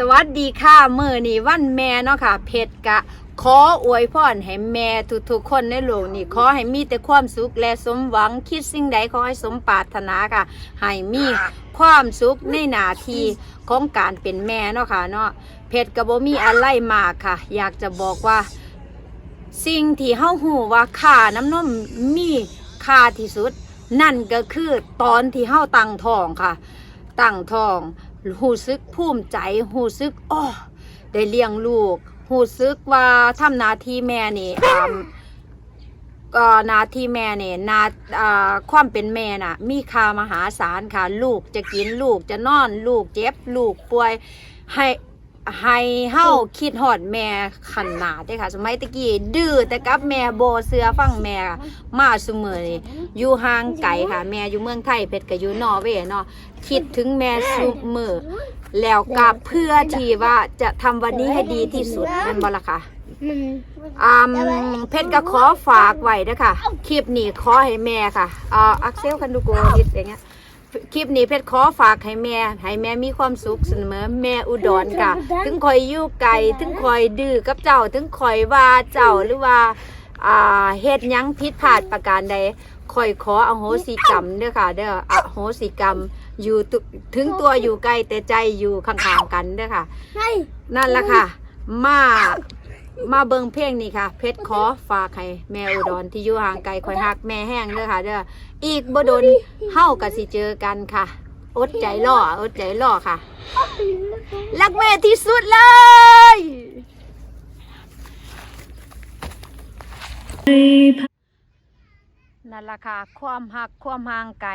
สวัสดีค่ะมื่อนี้วันแม่เนาะค่ะ เพชรกะ ขออวยพรให้แม่ทุกๆคนในโลกนี้ขอให้มีแต่ความสุขและสมหวังคิดสิ่งใดขอให้สมปรารถนาค่ะให้มีความสุขในหนาทีของการเป็นแม่เนาะค่ะเนาะเพชรกะบ่มีอะไรมากค่ะ อยากจะบอกว่า สิ่งที่เฮาหูว่าค่าน้ำนมมีค่าที่สุด นั่นก็คือตอนที่เฮาตั้งท้องค่ะตั้งท้อง หูซึกภูมิใจหูซึกอ้อได้เลี้ยงลูกหูซึกว่าทำนาทีแม่นี่อ่าก็นาทีแม่เนี่ยนาอ่าความเป็นแม่น่ะ มีค่ามหาศาลค่ะ ลูกจะกินลูกจะนอน ลูกเจ็บ ลูกป่วย ให้ ให้เฮาคิดฮอดแม่ขนาดเด้ค่ะ สมัยตะกี้ดื้อแต่กับแม่โบเสือฟังแม่มาเสมออยู่ห่างไกลค่ะ แม่อยู่เมืองไทยเพชรก็อยู่นอร์เวย์เนาะคิดถึงแม่สุมือแล้วกับเพื่อที่ว่าจะทำวันนี้ให้ดีที่สุดนั่นบ่ละค่ะอ่าเพชรก็ขอฝากไว้นะคะคลิปนี้ขอให้แม่ค่ะอ่าอักเซลคันดูโกนิดอย่างเงี้ย คลิปนี้เพชรขอฝากให้แม่ให้แม่มีความสุขเสมอแม่อุดรค่ะ ถึงคอยอยู่ไกลถึงคอยดื้อกับเจ้า ถึงคอยว่าเจ้าหรือว่าอ่าเฮ็ดหยังผิดพลาดประการใดคอยขออโหสิกรรมเด้อค่ะเด้ออโหสิกรรมอยู่ตุถึงตัวอยู่ไกลแต่ใจอยู่ข้างๆกันเด้อค่ะให้นั่นแหละค่ะ มา มาเบิงเพลงนี่ค่ะ เพชรขอฝากให้แม่อุดรที่อยู่ห่างไกลคอยหักแม่แห้งเด้อค่ะเด้ออีกบ่ดนเฮาก็สิเจอกันค่ะ อดใจรออดใจรอค่ะ รักแม่ที่สุดเลยนั่นล่ะค่ะ ความหักความห่างไกล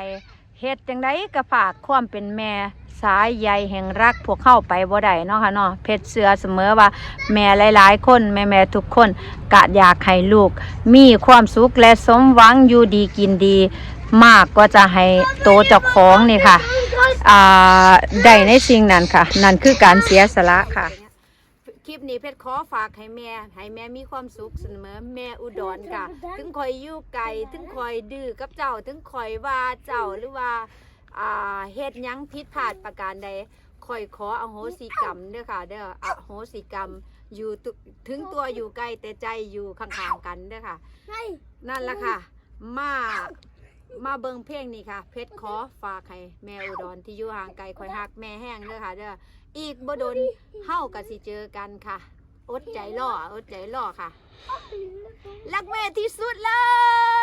เฮ็ดจังไดก็ฝากความเป็นแม่สายใยแห่งรักพวกเข้าไปบ่ได้เนาะค่ะเนาะเพชรเสือเสมอว่า แม่หลายๆ คน แม่ๆทุกคนกะอยากให้ลูก มีความสุขและสมหวังอยู่ดีกินดี มากก็จะให้โตเจ้าของนี่ค่ะ อ่าได้ในสิ่งนั้นค่ะ นั่นคือการเสียสละค่ะ คลิปนี้เพชรขอฝากให้แม่ให้แม่มีความสุขเสมอแม่อุดรค่ะ ถึงคอยอยู่ไกลถึงคอยดื้อกับเจ้า ถึงคอยว่าเจ้าหรือว่าอ่าเฮ็ดหยังผิดพลาดประการใดคอยขออโหสิกรรมเด้อค่ะเด้ออโหสิกรรมอยู่ตุถึงตัวอยู่ไกลแต่ใจอยู่ข้างๆกันเด้อค่ะให้นั่นแหละค่ะ มา มาเบิงเพลงนี่ค่ะ เพชรขอฝากให้แม่อุดรที่อยู่ห่างไกลคอยหักแม่แห้งเด้อค่ะเด้ออีกบ่ดนเฮากันสิเจอกันค่ะ อดใจรออดใจรอค่ะ รักแม่ที่สุดเลย